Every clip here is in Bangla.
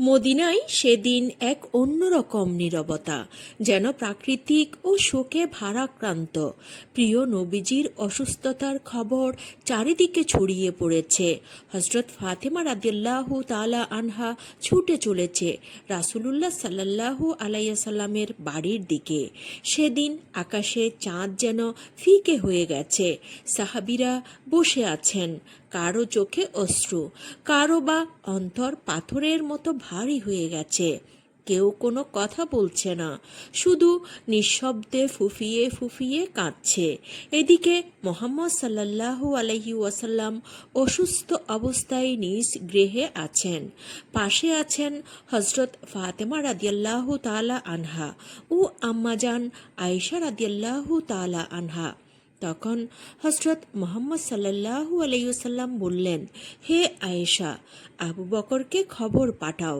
মদিনায় সেদিন এক অন্যরকম নীরবতা, যেন প্রাকৃতিক ও শোকে ভারাক্রান্ত। প্রিয় নবীজির অসুস্থতার খবর চারিদিকে ছড়িয়ে পড়েছে। হজরত ফাতেমা রাদিয়াল্লাহু তালা আনহা ছুটে চলেছে রাসুলুল্লাহ সাল্লাল্লাহু আলাইসাল্লামের বাড়ির দিকে। সেদিন আকাশে চাঁদ যেন ফিকে হয়ে গেছে। সাহাবিরা বসে আছেন। কারও চোখে অশ্রু, কারও বা অন্তর পাথরের মতো ভারী হয়ে গেছে। কেউ কোনো কথা বলছে না, শুধু নিঃশব্দে ফুফিয়ে ফুফিয়ে কাঁদছে। এদিকে মোহাম্মদ সাল্লাল্লাহু আলহি ওয়াসাল্লাম অসুস্থ অবস্থায় নিজ গৃহে আছেন। পাশে আছেন হজরত ফাতেমা রাদিয়াল্লাহু তালা আনহা ও আম্মাজান আয়েশা রাদিয়াল্লাহু তালা আনহা। তখন হজরত মোহাম্মদ সাল্লাল্লাহু আলাইসাল্লাম বললেন, হে আয়েশা, আবু বকরকে খবর পাঠাও।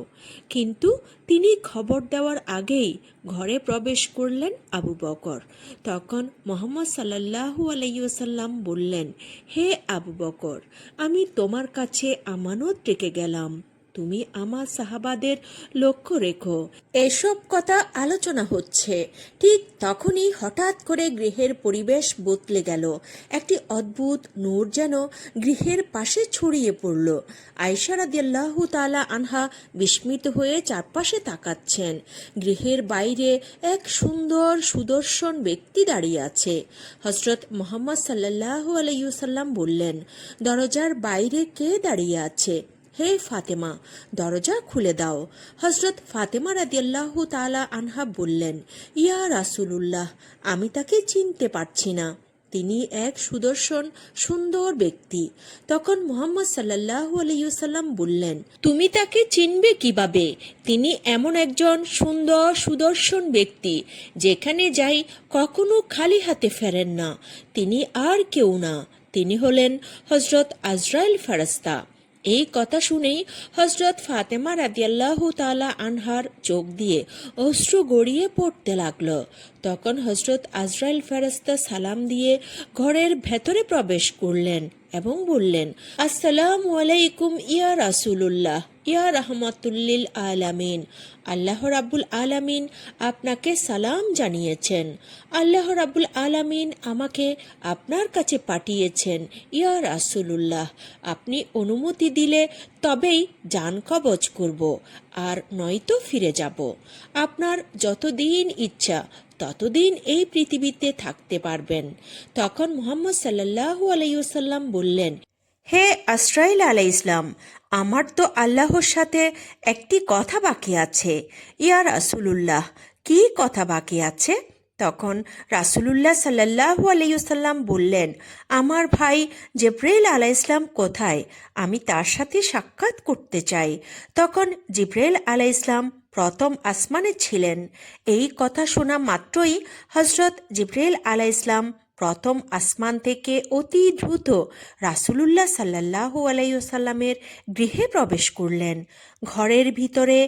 কিন্তু তিনি খবর দেওয়ার আগেই ঘরে প্রবেশ করলেন আবু বকর। তখন মোহাম্মদ সাল্লাল্লাহু আলাইসাল্লাম বললেন, হে আবু বকর, আমি তোমার কাছে আমানত রেখে গেলাম। তুমি আমার সাহাবাদের লক্ষ্য রেখো। এসব কথা আলোচনা হচ্ছে। ঠিক তখনই হঠাৎ করে গৃহের পরিবেশ বদলে গেল। একটি অদ্ভুত নূর যেন গৃহের পাশে ছড়িয়ে পড়ল। আয়সা তালা আনহা বিস্মিত হয়ে চারপাশে তাকাচ্ছেন। গৃহের বাইরে এক সুন্দর সুদর্শন ব্যক্তি দাঁড়িয়ে আছে। হজরত মোহাম্মদ সাল্লাল্লাহু আলাইসাল্লাম বললেন, দরজার বাইরে কে দাঁড়িয়ে আছে? হে ফাতেমা, দরজা খুলে দাও। হজরত ফাতেমা রাদিয়াল্লাহ তালা আনহা বললেন, ইয়া রাসুলুল্লাহ, আমি তাকে চিনতে পারছি না। তিনি এক সুদর্শন, সুন্দর ব্যক্তি। তখন মোহাম্মদ সাল্লাহ আলাইসাল্লাম বললেন, তুমি তাকে চিনবে কীভাবে? তিনি এমন একজন সুন্দর, সুদর্শন ব্যক্তি, যেখানে যাই কখনো খালি হাতে ফেরেন না। তিনি আর কেউ না। তিনি হলেন হজরত আজরাইল ফারাস্তা। এই কথা শুনেই হজরত ফাতেমা রাদিয়াল্লাহ তালা আনহার চোখ দিয়ে অশ্রু গড়িয়ে পড়তে লাগল। তখন হজরত আজরাইল ফেরস্তা সালাম দিয়ে ঘরের ভেতরে প্রবেশ করলেন এবং বললেন, আসসালাম আলাইকুম ইয়া রাসুলুল্লাহ, ইয়া রহমতুল্লিল আলামিন। আল্লাহ রাব্বুল আলামিন আপনাকে সালাম জানিয়েছেন। আল্লাহ রাব্বুল আলামিন আমাকে আপনার কাছে পাঠিয়েছেন, ইয়া রাসুলুল্লাহ। আপনি অনুমতি দিলে তবেই যান কবচ করব, আর নয়তো ফিরে যাব। আপনার যতদিন ইচ্ছা ততদিন এই পৃথিবীতে থাকতে পারবেন। তখন মোহাম্মদ সাল্লাল্লাহু আলাইসাল্লাম বললেন, হে আশ্রাইল আলাই ইসলাম আমার তো আল্লাহর সাথে একটি কথা বাকি আছে। ইয়া রাসুলুল্লাহ, কি কথা বাকি আছে? তখন রাসুলুল্লাহ সাল্লাহু আলাইসাল্লাম বললেন, আমার ভাই জিব্রাইল আলাহ ইসলাম কোথায়? আমি তার সাথে সাক্ষাৎ করতে চাই। তখন জিব্রাইল আলাহ ইসলাম প্রথম আসমানে ছিলেন। এই কথা শোনা মাত্রই হজরত জিব্রাইল আলাহ ইসলাম প্রথম আসমান থেকে অতি দ্রুত রাসুলুল্লাহ সাল্লাহু আলাইসাল্লামের গৃহে প্রবেশ করলেন। ঘরের ভিতরে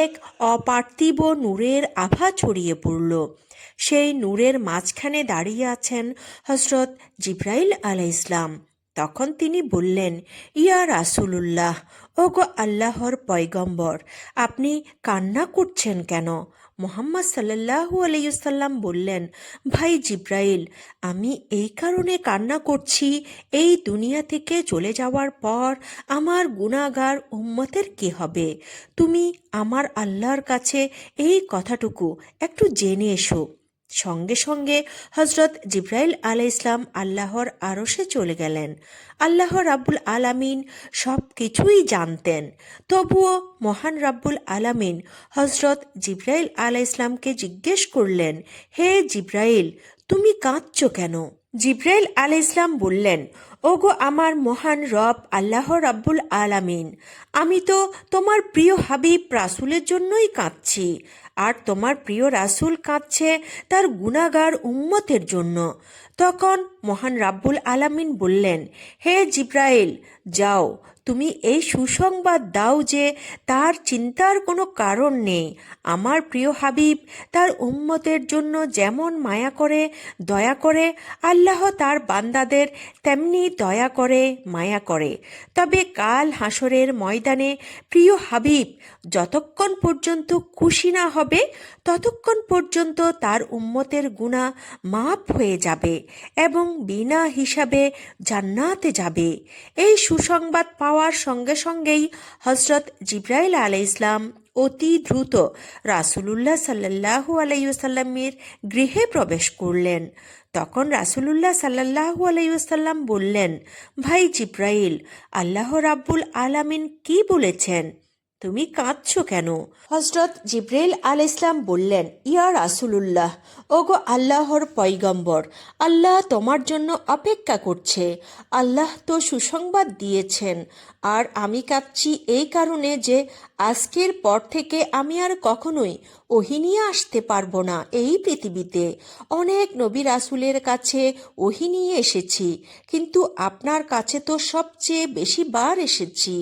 এক অপার্থিব নূরের আভা ছড়িয়ে পড়ল। সেই নূরের মাঝখানে দাঁড়িয়ে আছেন হজরত জিব্রাইল আলাহ ইসলাম তখন তিনি বললেন, ইয়া রাসুলুল্লাহ ওগো আল্লাহর পয়গম্বর, আপনি কান্না করছেন কেন? মোহাম্মদ সাল্লাহু আলাইসাল্লাম বললেন, ভাই জিব্রাইল, আমি এই কারণে কান্না করছি, এই দুনিয়া থেকে চলে যাওয়ার পর আমার গুণাগার উম্মতের কি হবে? তুমি আমার আল্লাহর কাছে এই কথাটুকু একটু জেনে এসো। সঙ্গে সঙ্গে হজরত জিব্রাইল আলাই ইসলাম আল্লাহর আরশে চলে গেলেন। আল্লাহর রাব্বুল আলামিন সব কিছুই জানতেন। তবুও মহান রাব্বুল আলামিন হজরত জিব্রাইল আলাই ইসলামকে জিজ্ঞেস করলেন, হে জিব্রাইল তুমি কাঁদছ কেন? জিব্রাইল আলাই ইসলাম বললেন, ওগো আমার মহান রব, আল্লাহ রাব্বুল আলামিন, আমি তো তোমার প্রিয় হাবিব রাসুলের জন্যই কাঁদছি। আর তোমার প্রিয় রাসুল কাঁদছে তার গুণাগার উম্মতের জন্য। তখন মহান রাব্বুল আলামিন বললেন, হে জিব্রাইল যাও, তুমি এই সুসংবাদ দাও যে তার চিন্তার কোনো কারণ নেই। আমার প্রিয় হাবিব, তার উম্মতের জন্য যেমন মায়া করে, দয়া করে, আল্লাহ তার বান্দাদের তেমনি দয়া করে, মায়া করে। তবে কাল হাসরের ময়দানে প্রিয় হাবিব, যতক্ষণ পর্যন্ত খুশি না হবে, ততক্ষণ পর্যন্ত তার উম্মতের গুণা মাপ হয়ে যাবে এবং বিনা হিসাবে জান্নাতে যাবে। এই সুসংবাদ পাওয়ার সঙ্গে সঙ্গেই হজরত জিব্রাইল আলাই ইসলাম অতি দ্রুত রাসুলুল্লাহ সাল্লাহু আলাইসাল্লামের গৃহে প্রবেশ করলেন। তখন রাসুলুল্লাহ সাল্লাহু আলাইসাল্লাম বললেন, ভাই জিব্রাইল, আল্লাহ রাব্বুল আলামিন কি বলেছেন? তুমি কাঁদছ কেন? হজরত জিব্রাইল আল ইসলাম বললেন, ইয়া রাসুলুল্লাহ, ওগো আল্লাহর পৈগম্বর আল্লাহ তোমার জন্য অপেক্ষা করছে। আল্লাহ তো সুসংবাদ দিয়েছেন। আর আমি কাঁদছি এই কারণে যে আজকের পর থেকে আমি আর কখনোই ওহি নিয়ে আসতে পারব না এই পৃথিবীতে। অনেক নবী রাসুলের কাছে ওহি নিয়ে এসেছি, কিন্তু আপনার কাছে তো সবচেয়ে বেশি বার এসেছি।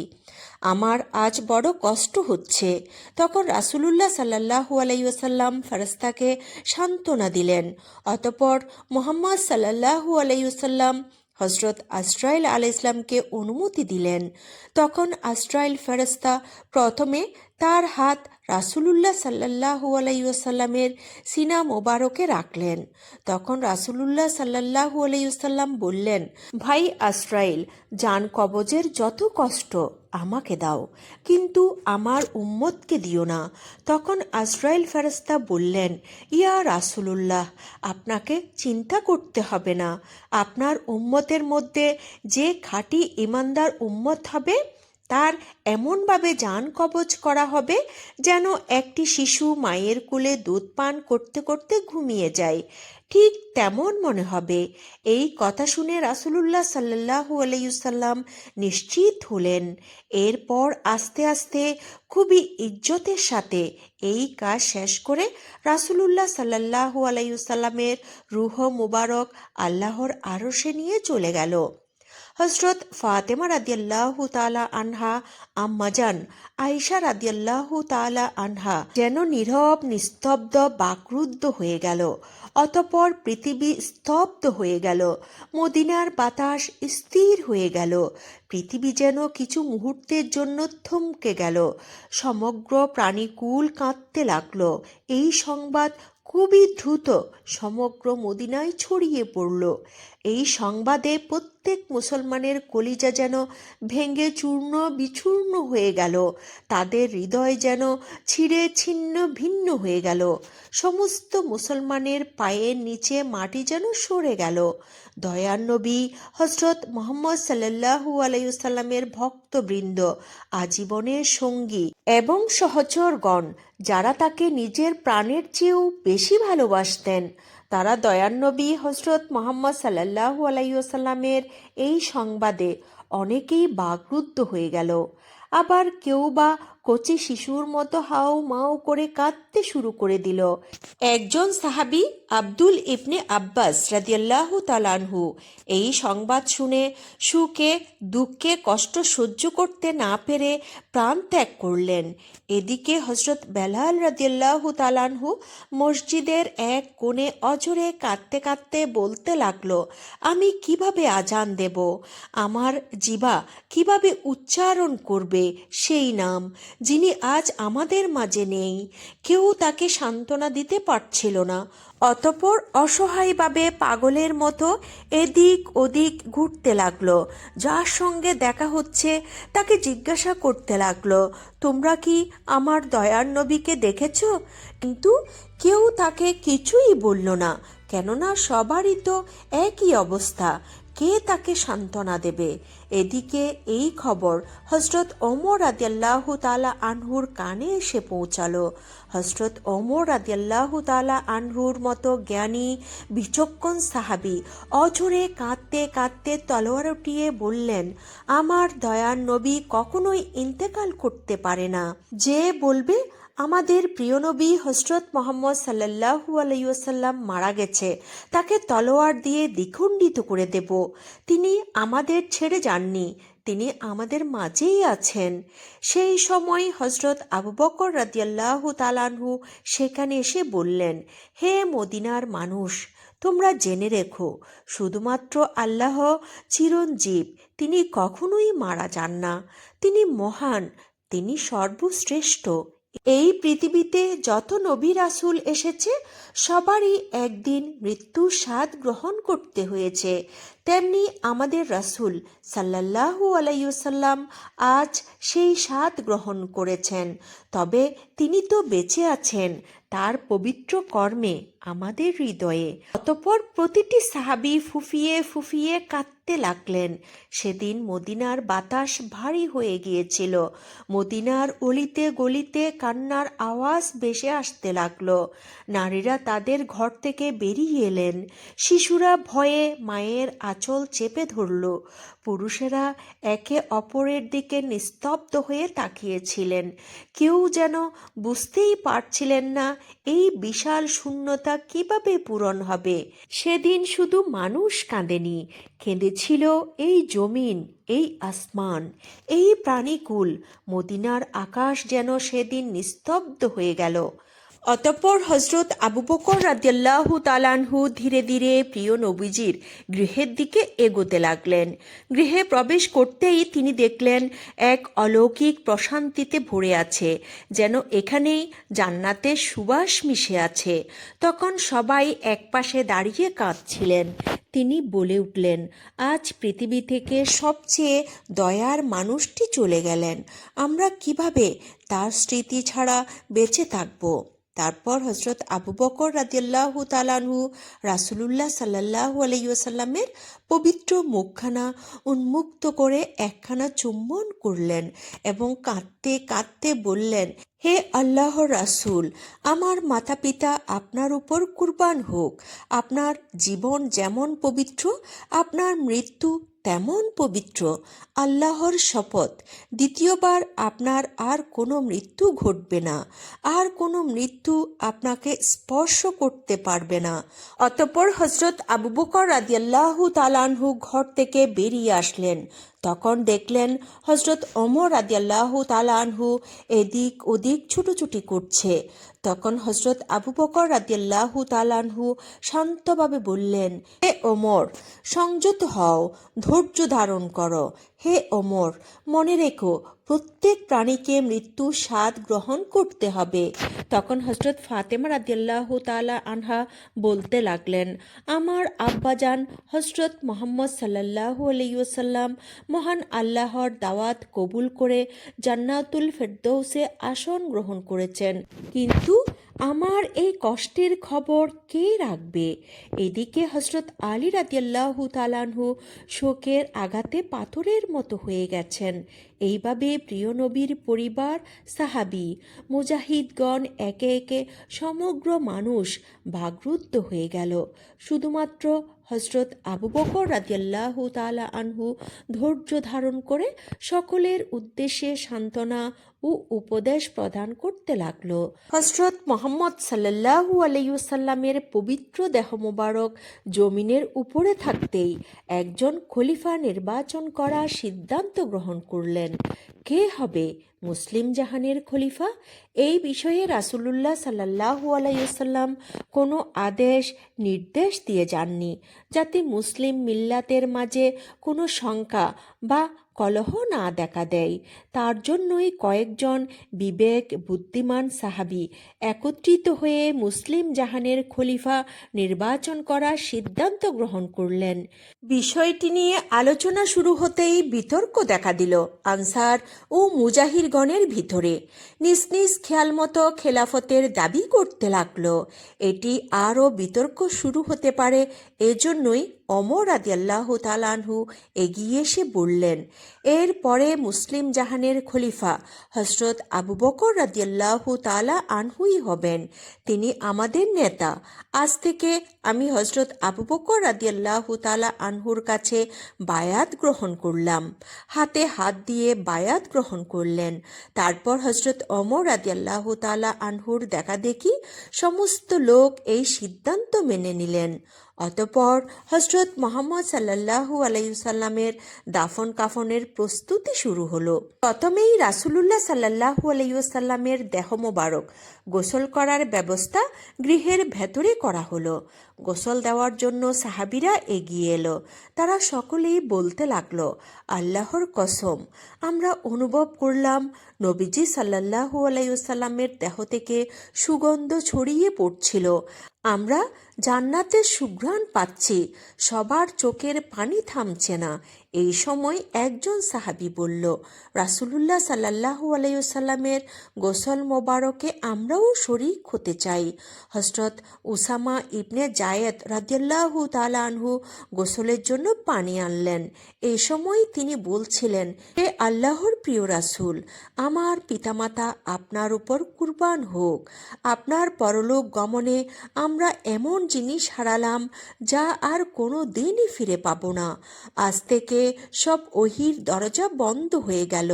আমার আজ বড় কষ্ট হচ্ছে। তখন রাসুলুল্লাহ সাল্লাহু আলাইসাল্লাম ফেরস্তাকে সান্ত্বনা দিলেন। অতপর মোহাম্মদ সাল্লাহু আলাইসাল্লাম হজরত আস্ট্রাইল আল ইসলামকে অনুমতি দিলেন। তখন আস্ট্রাইল ফেরস্তা প্রথমে তার হাত রাসুলুল্লাহ সাল্লাহু আলাইসাল্লামের সিনা মোবারকে রাখলেন। তখন রাসুলুল্লাহ সাল্লাহু আলাইসাল্লাম বললেন, ভাই আস্ট্রাইল যান কবজের যত কষ্ট। আমাকে দাও। কিন্তু আমার উম্মতকে দিও না। তখন আজরাইল ফেরস্তা বললেন, ইয়া রাসুলুল্লাহ, আপনাকে চিন্তা করতে হবে না। আপনার উম্মতের মধ্যে যে খাঁটি ইমানদার উম্মত হবে, তার এমনভাবে যান কবচ করা হবে যেন একটি শিশু মায়ের কোলে দুধ পান করতে করতে ঘুমিয়ে যায়। ঠিক তেমন মনে হবে। এই কথা শুনে রাসুলুল্লাহ সাল্লাহু আলাইসাল্লাম নিশ্চিত হলেন। এরপর আস্তে আস্তে খুবই ইজ্জতের সাথে এই কাজ শেষ করে রাসুলুল্লাহ সাল্লাহু আলাইসাল্লামের রুহ মুবারক আল্লাহর আরশে নিয়ে চলে গেল। হজরত ফাতেমা রাদিয়াল্লাহু তালা আনহা আম্মাজান আয়েশা রাদিয়াল্লাহু তালা আনহা যেন নীরব, নিস্তব্ধ, বাকরুদ্ধ হয়ে গেল। অতপর পৃথিবী স্তব্ধ হয়ে গেল, মদিনার বাতাস স্থির হয়ে গেল, পৃথিবী যেন কিছু মুহূর্তের জন্য থমকে গেল, সমগ্র প্রাণীকুল কাঁদতে লাগল। এই সংবাদ খুবই দ্রুত সমগ্র মদিনায় ছড়িয়ে পড়ল। এই সংবাদে প্রত্যেক মুসলমানের কলিজা যেন ভেঙে চূর্ণ বিচূর্ণ হয়ে গেল। তাদের হৃদয় যেন ছিঁড়ে ছিন্ন ভিন্ন হয়ে গেল। সমস্ত মুসলমানের পায়ের নিচে মাটি যেন সরে গেল। দয়ার নবী হজরত মোহাম্মদ সাল্লাহু আলাইসাল্লামের ভক্তবৃন্দ আজীবনের সঙ্গী এবং সহচরগণ, যারা তাকে নিজের প্রাণের চেয়েও বেশি ভালোবাসতেন। তারা দয়ান্নবী হজরত মোহাম্মদ সাল্লাহু আলাইসাল্লামের এই সংবাদে অনেকেই বাগরুদ্ধ হয়ে গেল। আবার কেউ বা কচি শিশুর মতো হাও মাও করে কাঁদতে শুরু করে দিল। একজন সাহাবি আব্দুল ইবনে আব্বাস রাদিয়াল্লাহু তালানহু এই সংবাদ শুনে সুখে, দুঃখে, কষ্ট সহ্য করতে না পেরে প্রাণ ত্যাগ করলেন। এদিকে হজরত বেলাল রাদিয়াল্লাহু তালানহু মসজিদের এক কোণে অজরে কাঁদতে কাঁদতে বলতে লাগল, আমি কীভাবে আজান দেব? আমার জিবা কীভাবে উচ্চারণ করবে? সেই নাম যিনি আজ আমাদের মাঝে নেই। কেউ তাকে সান্ত্বনা দিতে পারছিল না। অতপর অসহায়ভাবে পাগলের মতো এদিক ওদিক ঘুরতে লাগল। যার সঙ্গে দেখা হচ্ছে, তাকে জিজ্ঞাসা করতে লাগল, তোমরা কি আমার দয়ার নবীকে দেখেছ? কিন্তু কেউ তাকে কিছুই বলল না। কেননা সবারই তো একই অবস্থা। কে তাকে সান্ত্বনা দেবে? এদিকে এই খবর হজরত ওমর রাদিয়াল্লাহ তালা আনহুর কানে এসে পৌঁছালো। হজরত ওমর রাদিয়াল্লাহ তালা আনহুর মতো জ্ঞানী, বিচক্ষণ সাহাবি অঝরে কাঁদতে কাঁদতে তলোয়ার উঠিয়ে বললেন, আমার দয়ার নবী কখনোই ইন্তেকাল করতে পারে না। যে বলবে আমাদের প্রিয় নবী হজরত মোহাম্মদ সাল্লাহু আলাইসাল্লাম মারা গেছে। তাকে তলোয়ার দিয়ে দ্বিখণ্ডিত করে দেব। তিনি আমাদের ছেড়ে যাননি। তিনি আমাদের মাঝেই আছেন। সেই সময় হজরত আবু বকর রাদিয়াল্লাহু তালানহু সেখানে এসে বললেন, হে মদিনার মানুষ, তোমরা জেনে রেখো, শুধুমাত্র আল্লাহ চিরঞ্জীব, তিনি কখনোই মারা যান না। তিনি মহান, তিনি সর্বশ্রেষ্ঠ এই পৃথিবীতে যত নবী রাসুল এসেছে, সবারই একদিন মৃত্যু স্বাদ গ্রহণ করতে হয়েছে। তেমনি আমাদের রাসুল সাল্লাল্লাহু আলাইসাল্লাম আজ সেই স্বাদ গ্রহণ করেছেন। তবে তিনি তো বেঁচে আছেন, তার পবিত্র কর্মে আমাদের হৃদয়ে। অতপর প্রতিটি সাহাবি ফুফিয়ে ফুফিয়ে কাঁদতে লাগলেন। সেদিন মদিনার বাতাস ভারী হয়ে গিয়েছিল। মদিনার অলিতে গলিতে কান্নার আওয়াজ ভেসে আসতে লাগল। নারীরা তাদের ঘর থেকে বেরিয়ে এলেন। শিশুরা ভয়ে মায়ের আঁচল চেপে ধরল। পুরুষেরা একে অপরের দিকে নিস্তব্ধ হয়ে তাকিয়েছিলেন। কেউ যেন বুঝতেই পারছিলেন না, এই বিশাল শূন্যতা কীভাবে পূরণ হবে? সেদিন শুধু মানুষ কাঁদেনি। কেঁদেছিল এই জমিন, এই আসমান, এই প্রাণীকুল। মদিনার আকাশ যেন সেদিন নিস্তব্ধ হয়ে গেল। অতঃপর হজরত আবু বকর রাদিয়াল্লাহু তালানহু ধীরে ধীরে প্রিয় নবীজির গৃহের দিকে এগোতে লাগলেন। গৃহে প্রবেশ করতেই তিনি দেখলেন এক অলৌকিক প্রশান্তিতে ভরে আছে, যেন এখানেই জান্নাতের সুবাস মিশে আছে। তখন সবাই একপাশে দাঁড়িয়ে কাঁদছিলেন। তিনি বলে উঠলেন, আজ পৃথিবী থেকে সবচেয়ে দয়ার মানুষটি চলে গেলেন। আমরা কীভাবে তার স্মৃতি ছাড়া বেঁচে থাকব? তারপর হজরত আবু বকর রাদিয়াল্লাহু তালানহু রাসুলুল্লাহ সাল্লাহু আলাইসাল্লামের পবিত্র মুখখানা উন্মুক্ত করে একখানা চুম্বন করলেন এবং কাঁদতে কাঁদতে বললেন, হে আল্লাহ রাসূল, আমার মাতা পিতা আপনার উপর কুরবান হোক। আপনার জীবন যেমন পবিত্র, আপনার মৃত্যু তেমন পবিত্র, আল্লাহর শপথ। দ্বিতীয়বার আপনার আর কোনো মৃত্যু ঘটবে না। আর কোনো মৃত্যু আপনাকে স্পর্শ করতে পারবে না। অতপর হজরত আবু বকর রাদিয়াল্লাহু তালানহু ঘর থেকে বেরিয়ে আসলেন। তখন দেখলেন হজরত ওমর রাদিয়াল্লাহু তালানহু এদিক ওদিক ছুটোছুটি করছে। তখন হজরত আবু বকর রাদিয়াল্লাহু তালানহু শান্তভাবে বললেন, হে ওমর, সংযত হও, ধৈর্য ধারণ করো। হে ওমর মনে রেখো, প্রত্যেক প্রাণীকে মৃত্যু স্বাদ গ্রহণ করতে হবে। তখন হজরত ফাতেমা রাদিয়াল্লাহ তালা আনহা বলতে লাগলেন, আমার আব্বাজান হজরত মোহাম্মদ সাল্লাহ আলাইসাল্লাম মহান আল্লাহর দাওয়াত কবুল করে জান্নাতুল ফেরদৌসে আসন গ্রহণ করেছেন। কিন্তু আমার এই কষ্টের খবর কে রাখবে? এদিকে হজরত আলী রাদিয়াল্লাহু তালানহু শোকের আঘাতে পাথরের মতো হয়ে গেছেন। এইভাবে প্রিয় নবীর পরিবার, সাহাবি, মুজাহিদগণ একে একে সমগ্র মানুষ ভাগরুদ্ধ হয়ে গেল। শুধুমাত্র হজরত আবু বকর রাদিয়াল্লাহু তালা আনহু ধৈর্য ধারণ করে সকলের উদ্দেশ্যে সান্ত্বনা ও উপদেশ প্রদান করতে লাগল। হজরত মোহাম্মদ সাল্লাহু আলাইসাল্লামের পবিত্র দেহ মোবারক জমিনের উপরে থাকতেই একজন খলিফা নির্বাচন করার সিদ্ধান্ত গ্রহণ করলেন। কে হবে মুসলিম জাহানের খলিফা? এই বিষয়ে রাসুলুল্লাহ সাল্লাহু আলাইসাল্লাম কোনো আদেশ, নির্দেশ দিয়ে যাননি, যাতে মুসলিম মিল্লাতের মাঝে কোনো শঙ্কা বা কলহ না দেখা দেয়। তার জন্যই কয়েকজন বিবেক বুদ্ধিমান সাহাবি একত্রিত হয়ে মুসলিম জাহানের খলিফা নির্বাচন করার সিদ্ধান্ত গ্রহণ করলেন। বিষয়টি নিয়ে আলোচনা শুরু হতেই বিতর্ক দেখা দিল আনসার ও মুজাহিরগণের ভিতরে। নিজ নিজ খেয়াল মতো খেলাফতের দাবি করতে লাগল। এটি আরও বিতর্ক শুরু হতে পারে, এজন্যই অমর আদি আদিয়াল্লাহ তালানহু এগিয়ে এসে বললেন এরপরে মুসলিম জাহানের খলিফা হজরত আবু বকর রাদিয়াল্লাহ তালা আনহুই হবেন। তিনি আমাদের নেতা। আজ থেকে আমি হজরত আবু বকর রাদিয়াল্লাহ তালা আনহুর কাছে বায়াত গ্রহণ করলাম। হাতে হাত দিয়ে বায়াত গ্রহণ করলেন। তারপর হজরত অমর রাদিয়াল্লাহ তালা আনহুর দেখা দেখি সমস্ত লোক এই সিদ্ধান্ত মেনে নিলেন। অতপর হজরত মোহাম্মদ সাল্লাল্লাহু আলাইসাল্লামের দাফন কাফনের প্রস্তুতি শুরু হলো। প্রথমেই রাসুলুল্লাহ সাল্লাল্লাহু আলাইসাল্লামের দেহ মোবারক গোসল করার ব্যবস্থা গৃহের ভেতরে করা হলো। গোসল দেওয়ার জন্য সাহাবিরা এগিয়ে এলো। তারা সকলেই বলতে লাগল, আল্লাহর কসম, আমরা অনুভব করলাম নবীজি সাল্লাহু আলাইসাল্লামের দেহ থেকে সুগন্ধ ছড়িয়ে পড়ছিল। আমরা জান্নাতের সুঘ্রাণ পাচ্ছি, সবার চোখের পানি থামছে না। এই সময় একজন সাহাবি বলল, রাসুলুল্লাহ সাল্লাহু আলাইসাল্লামের গোসল মোবারকে আমরাও শরিক হতে চাই। হজরত উসামা ইবনে জায়েদ রাদিয়াল্লাহু তাআলা আনহু গোসলের জন্য পানি আনলেন। এই সময় তিনি বলছিলেন, হে আল্লাহর প্রিয় রাসূল, আমার পিতামাতা আপনার উপর কুরবান হোক। আপনার পরলোক গমনে আমরা এমন জিনিস হারালাম যা আর কোনো দিনই ফিরে পাবো না। আজ থেকে সব ওহির দরজা বন্ধ হয়ে গেল।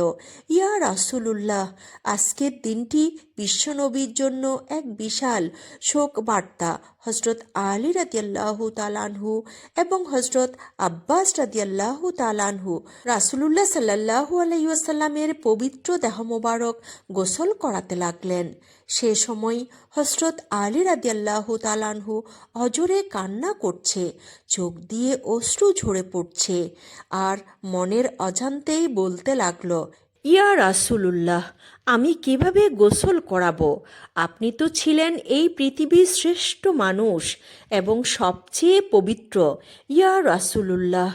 ইয়া রাসূলুল্লাহ, আজকের দিনটি বিশ্বনবীর জন্য এক বিশাল শোক বার্তা হজরত আলী রাদিয়াল্লাহু তালানহু এবং হজরত আব্বাস রাদিয়াল্লাহু তালানহু রাসূলুল্লাহ সাল্লাল্লাহু আলাইসাল্লামের পবিত্র দেহ মোবারক গোসল করাতে লাগলেন। সে সময় হজরত আলী রাদিয়াল্লাহু তালানহু অজরে কান্না করছে, চোখ দিয়ে অশ্রু ঝরে পড়ছে আর মনের অজান্তেই বলতে লাগল, ইয়া রাসূলুল্লাহ আমি কীভাবে গোসল করাবো? আপনি তো ছিলেন এই পৃথিবীর শ্রেষ্ঠ মানুষ এবং সবচেয়ে পবিত্র। ইয়া রাসূলুল্লাহ,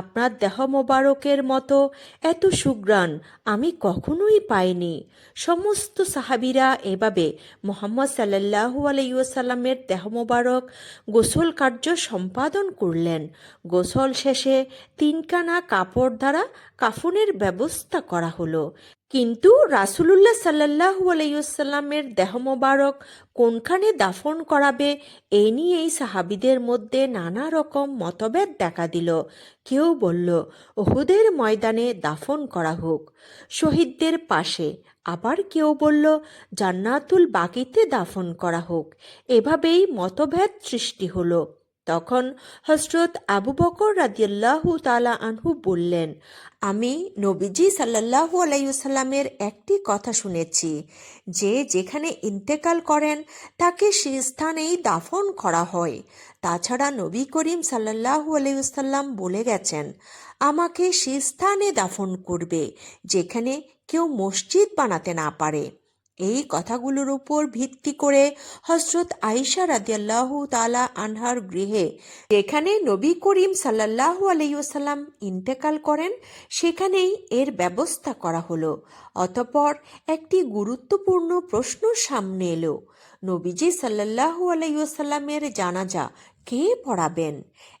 আপনার দেহ মোবারকের মতো এত সুগ্রাণ আমি কখনোই পাইনি। সমস্ত সাহাবিরা এভাবে মোহাম্মদ সাল্লাল্লাহু আলাইসাল্লামের দেহ মোবারক গোসল কার্য সম্পাদন করলেন। গোসল শেষে তিনকানা কাপড় দ্বারা কাফনের ব্যবস্থা করা হলো। কিন্তু রাসুলুল্লাহ সাল্লাহু আলাইসাল্লামের দেহ মোবারক কোনখানে দাফন করাবে, এ নিয়েই সাহাবিদের মধ্যে নানা রকম মতভেদ দেখা দিল। কেউ বলল, ওহুদের ময়দানে দাফন করা হোক। শহীদদের পাশে আবার কেউ বলল, জান্নাতুল বাকিতে দাফন করা হোক। এভাবেই মতভেদ সৃষ্টি হলো। তখন হজরত আবু বকর রাদিয়াল্লাহু তালা আনহু বললেন, আমি নবীজি সাল্লাল্লাহু আলাইসাল্লামের একটি কথা শুনেছি। যে যেখানে ইন্তেকাল করেন, তাকে সে স্থানেই দাফন করা হয়। তাছাড়া নবী করিম সাল্লাল্লাহু আলাইসাল্লাম বলে গেছেন, আমাকে সে স্থানে দাফন করবে, যেখানে কেউ মসজিদ বানাতে না পারে। এই কথাগুলোর উপর ভিত্তি করে হজরত আইসা রাদিয়াল্লাহু তালা আনহার গৃহে, যেখানে নবী করিম সাল্লাল্লাহু আলাইসাল্লাম ইন্তেকাল করেন, সেখানেই এর ব্যবস্থা করা হলো। অতপর একটি গুরুত্বপূর্ণ প্রশ্ন সামনে এলো। নবীজি সাল্লাল্লাহু আলাইসাল্লামের জানাজা কে পড়াবেন?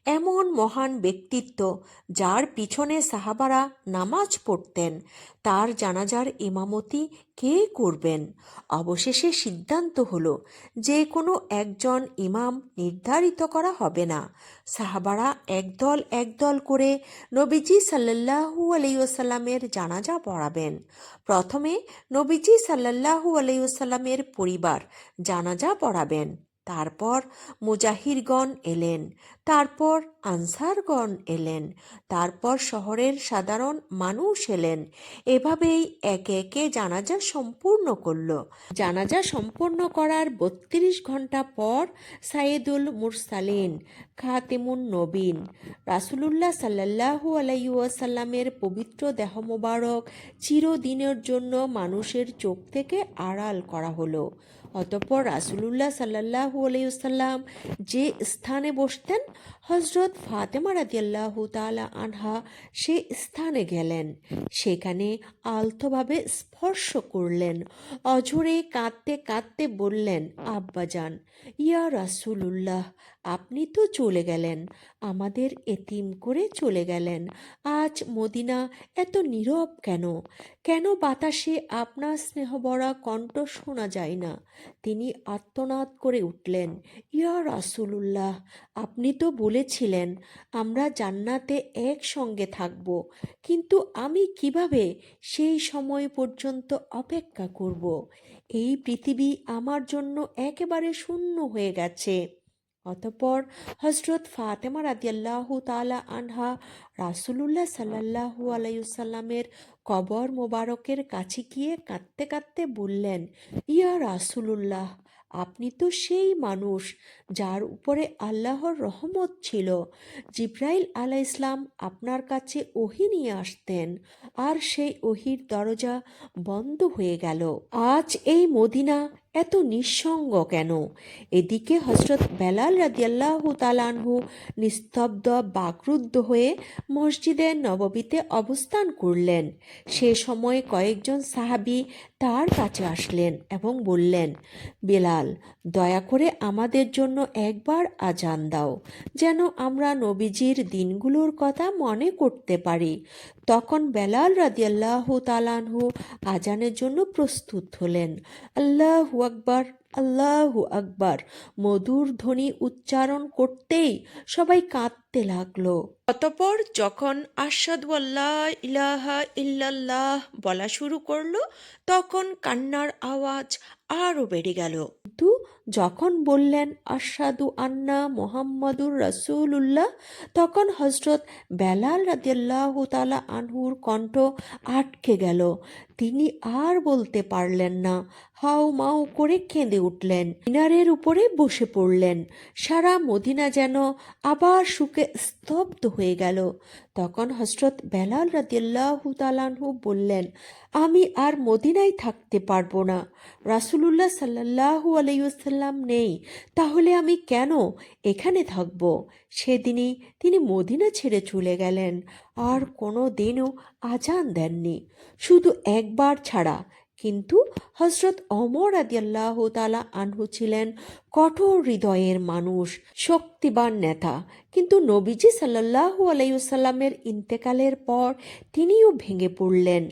এমন মহান ব্যক্তিত্ব যার পিছনে সাহাবারা নামাজ পড়তেন। তার জানাজার ইমামতি কে করবেন? অবশেষে সিদ্ধান্ত হলো যে কোনো একজন ইমাম নির্ধারিত করা হবে না। সাহাবারা একদল একদল করে নবীজি সাল্লাল্লাহু আলাইসাল্লামের জানাজা পড়াবেন। প্রথমে নবীজি সাল্লাল্লাহু আলাইসাল্লামের পরিবার জানাজা পড়াবেন। তারপর মুজাহিরগণ এলেন, তারপর আনসারগণ এলেন, তারপর শহরের সাধারণ মানুষ এলেন। এভাবেই একে একে জানাজা সম্পূর্ণ করল। জানাজা সম্পূর্ণ করার বত্রিশ ঘণ্টা পর সাইদুল মুরসালিন, খাতিমুন নবীন, রাসুলুল্লাহ সাল্লাহু আলাইসাল্লামের পবিত্র দেহ মোবারক চিরদিনের জন্য মানুষের চোখ থেকে আড়াল করা হলো। অতঃপর রাসুলুল্লাহ সাল্লাহু আলাইসাল্লাম যে স্থানে বসতেন হজরত ফাতেমা রাদিয়াল্লাহ তালা আনহা সে স্থানে গেলেন। সেখানে আলতোভাবে স্পর্শ করলেন। অঝরে কাঁদতে কাঁদতে বললেন, আব্বাজান, ইয়া রাসুলুল্লাহ আপনি তো চলে গেলেন। আমাদের এতিম করে চলে গেলেন। আজ মদিনা এত নীরব কেন? কেন বাতাসে আপনার স্নেহবরা কণ্ঠ শোনা যায় না? তিনি আত্মনাদ করে উঠলেন। ইয়া রাসুলুল্লাহ, আপনি তো বলেছিলেন, আমরা জান্নাতে একসঙ্গে থাকব। কিন্তু আমি কীভাবে সেই সময় পর্যন্ত অপেক্ষা করব? এই পৃথিবী আমার জন্য একেবারে শূন্য হয়ে গেছে। অতঃপর হজরত ফাতেমা রাদিয়াল্লাহু তাআলা আনহা রাসূলুল্লাহ সাল্লাল্লাহু আলাইসাল্লামের কবর মোবারকের কাছে গিয়ে কাঁদতে কাঁদতে বললেন, ইয়া রাসূলুল্লাহ, আপনি তো সেই মানুষ যার উপরে আল্লাহর রহমত ছিল। জিব্রাইল আলাহ ইসলাম আপনার কাছে ওহি নিয়ে আসতেন আর সেই ওহির দরজা বন্ধ হয়ে গেল। আজ এই মদিনা এত নিঃসঙ্গ কেন? এদিকে হজরত বেলাল রাদিয়াল্লাহু তালানহু নিস্তব্ধ, বাকরুদ্ধ হয়ে মসজিদে নববীতে অবস্থান করলেন। সে সময় কয়েকজন সাহাবি তার কাছে আসলেন এবং বললেন, বেলাল, দয়া করে আমাদের জন্য একবার আজান দাও, যেন আমরা নবীজির দিনগুলোর কথা মনে করতে পারি। তখন বেলাল রাদিয়াল্লাহু তালানহু আজানের জন্য প্রস্তুত হলেন। আল্লাহু আকবার আল্লাহু আকবার। মধুর ধ্বনি উচ্চারণ করতেই সবাই কাঁদতে লাগল। অতপর যখন আল্লাহ ইলাহা ইল্লাল্লাহ বলা শুরু করল, তখন কান্নার আওয়াজ আরও বেড়ে গেল। কিন্তু যখন বললেন আসাদু আন্না মোহাম্মদুর রসুল্লাহ তখন হজরত বেলাল রাজিয়াল্লাহ তালা আনহুর কণ্ঠ আটকে গেল। তিনি আর বলতে পারলেন না হাউ মাও করে কেঁদে উঠলেন। মিনারের উপরে বসে পড়লেন। সারা মদিনা যেন আবার সুখে স্তব্ধ হয়ে গেল। তখন হজরত বেলাল রাদিয়াল্লাহু বললেন, আমি আর মদিনায় থাকতে পারব না। রাসুলুল্লাহ সাল্লাহু আলাইসাল্লাম নেই। তাহলে আমি কেন এখানে থাকব? সেদিনই তিনি মদিনা ছেড়ে চলে গেলেন। আর কোনো দিনও আজান দেননি। শুধু একবার ছাড়া কিন্তু হজরত অমর আদিয়াল্লাহ তালা আনহু ছিলেন কঠোর হৃদয়ের মানুষ, শক্তিবান নেতা। কিন্তু নবীজি সাল্লাহু আলাইসাল্লামের ইন্তেকালের পর তিনিও ভেঙে পড়লেন।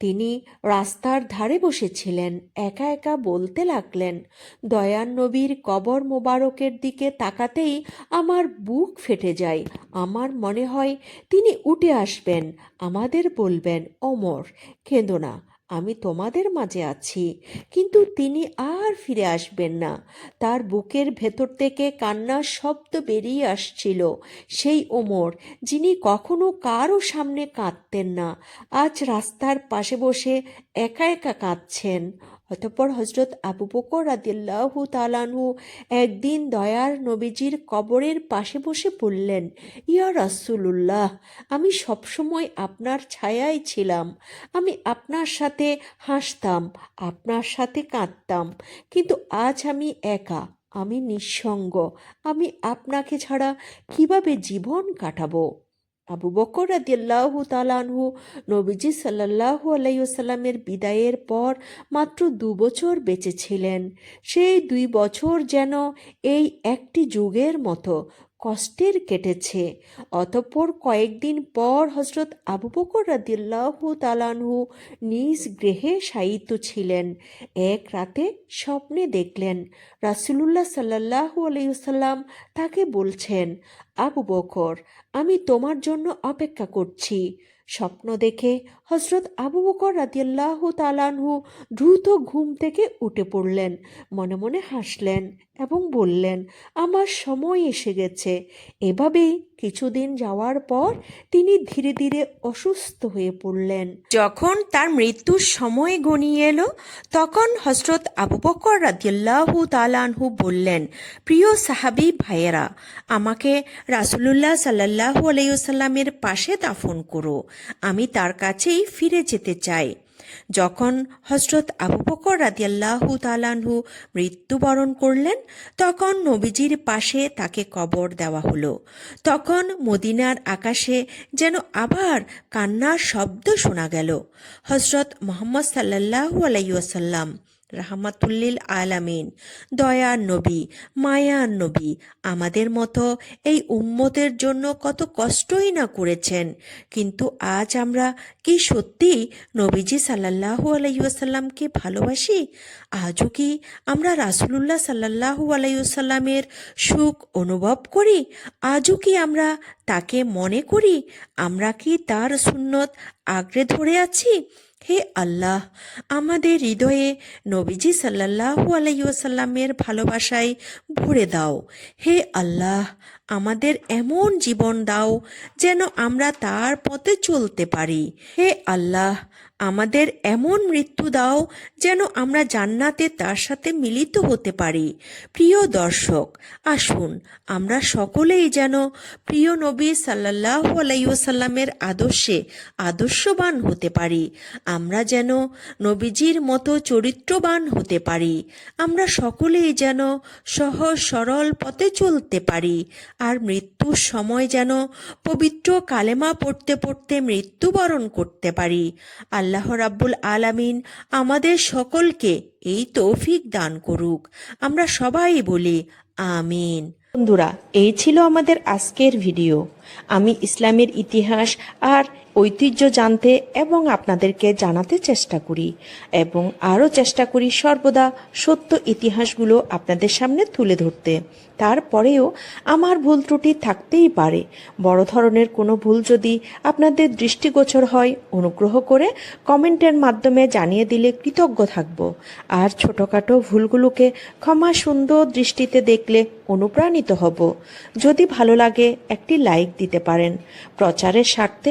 তিনি রাস্তার ধারে বসেছিলেন, একা একা বলতে লাগলেন দয়ান নবীর কবর মোবারকের দিকে তাকাতেই আমার বুক ফেটে যায়। আমার মনে হয় তিনি উঠে আসবেন, আমাদের বলবেন অমর কেঁদো না আমি তোমাদের মাঝে আছি, কিন্তু তিনি আর ফিরে আসবেন না। তার বুকের ভেতর থেকে কান্নার শব্দ বেরিয়ে আসছিল। সেই ওমর, যিনি কখনো কারও সামনে কাঁদতেন না, আজ রাস্তার পাশে বসে একা একা কাঁদছেন। অতঃপর হজরত আবু বকর রাদিল্লাহু তালানহু একদিন দয়ার নবীজির কবরের পাশে বসে বললেন, ইয়া রাসুলুল্লাহ, আমি সবসময় আপনার ছায়ায় ছিলাম। আমি আপনার সাথে হাসতাম, আপনার সাথে কাঁদতাম, কিন্তু আজ আমি একা, আমি নিঃসঙ্গ। আমি আপনাকে ছাড়া কীভাবে জীবন কাটাবো? আবু বকর রাদিয়াল্লাহু তালানহু নবীজি সাল্লাল্লাহু আলাইসাল্লামের বিদায়ের পর মাত্র দু বছর বেঁচেছিলেন সেই দুই বছর যেন এই একটি যুগের মতো কষ্টের কেটেছে। অতঃপর কয়েকদিন পর হজরত আবু বকর রাদিয়াল্লাহু তালানহু নিজ গৃহে শায়িত ছিলেন। এক রাতে স্বপ্নে দেখলেন, রাসুলুল্লাহ সাল্লাহু আলাইসাল্লাম তাকে বলছেন, আবু বকর, আমি তোমার জন্য অপেক্ষা করছি। স্বপ্ন দেখে হজরত আবু বকর রাদিয়াল্লাহ তালানহু দ্রুত ঘুম থেকে উঠে পড়লেন, মনে মনে হাসলেন এবং বললেন, আমার সময় এসে গেছে। এভাবেই কিছুদিন যাওয়ার পর তিনি ধীরে ধীরে অসুস্থ হয়ে পড়লেন। যখন তার মৃত্যুর সময় গনিয়ে এলো, তখন হজরত আবু বকর রাদিয়াল্লাহু তালানহু বললেন, প্রিয় সাহাবি ভাইয়েরা, আমাকে রাসুলুল্লাহ সাল্লাহু আলাইসাল্লামের পাশে দাফন করো। আমি তার কাছেই ফিরে যেতে চায়। যখন হজরত আবু বকর রাদিয়াল্লাহু তালানহু মৃত্যুবরণ করলেন, তখন নবীজির পাশে তাকে কবর দেওয়া হলো। তখন মদিনার আকাশে যেন আবার কান্নার শব্দ শোনা গেল। হজরত মোহাম্মদ সাল্লাহু আলাইসাল্লাম রাহমাতুল্লিল আলামিন। দয়ার নবী মায়ার নবী, আমাদের মতো এই উম্মতের জন্য কত কষ্টই না করেছেন। কিন্তু আজ আমরা কি সত্যি নবীজি সাল্লাহু আলাইসাল্লামকে ভালোবাসি? আজও কি আমরা রাসুলুল্লাহ সাল্লাহু আলাইসাল্লামের সুখ অনুভব করি? আজও কি আমরা তাকে মনে করি? আমরা কি তার সুন্নত আঁকড়ে ধরে আছি? হে আল্লাহ, আমাদের হৃদয়ে নবীজি সাল্লাল্লাহু আলাইসাল্লামের ভালোবাসায় ভরে দাও। হে আল্লাহ, আমাদের এমন জীবন দাও যেন আমরা তার পথে চলতে পারি। হে আল্লাহ আমাদের এমন মৃত্যু দাও যেন আমরা জান্নাতে তার সাথে মিলিত হতে পারি। প্রিয় দর্শক, আসুন আমরা সকলেই যেন প্রিয় নবী সাল্লাল্লাহু আলাইসাল্লামের আদর্শে আদর্শবান হতে পারি। আমরা যেন নবীজির মতো চরিত্রবান হতে পারি। আমরা সকলেই যেন সহজ সরল পথে চলতে পারি। আর মৃত্যুর সময় যেন পবিত্র কালেমা পড়তে পড়তে মৃত্যুবরণ করতে পারি। আল্লাহ রাব্বুল আলামিন আমাদের সকলকে এই তৌফিক দান করুক। আমরা সবাই বলি, আমিন। বন্ধুরা, এই ছিল আমাদের আজকের ভিডিও। আমি ইসলামের ইতিহাস আর ঐতিহ্য জানতে এবং আপনাদেরকে জানাতে চেষ্টা করি এবং আরও চেষ্টা করি সর্বদা সত্য ইতিহাসগুলো আপনাদের সামনে তুলে ধরতে। তারপরেও আমার ভুল ত্রুটি থাকতেই পারে। বড় ধরনের কোনো ভুল যদি আপনাদের দৃষ্টিগোচর হয়, অনুগ্রহ করে কমেন্টের মাধ্যমে জানিয়ে দিলে কৃতজ্ঞ থাকব। আর ছোটোখাটো ভুলগুলোকে ক্ষমা সুন্দর দৃষ্টিতে দেখলে অনুপ্রাণিত হব। যদি ভালো লাগে, একটি লাইক দিতে পারেন। প্রচারের স্বার্থে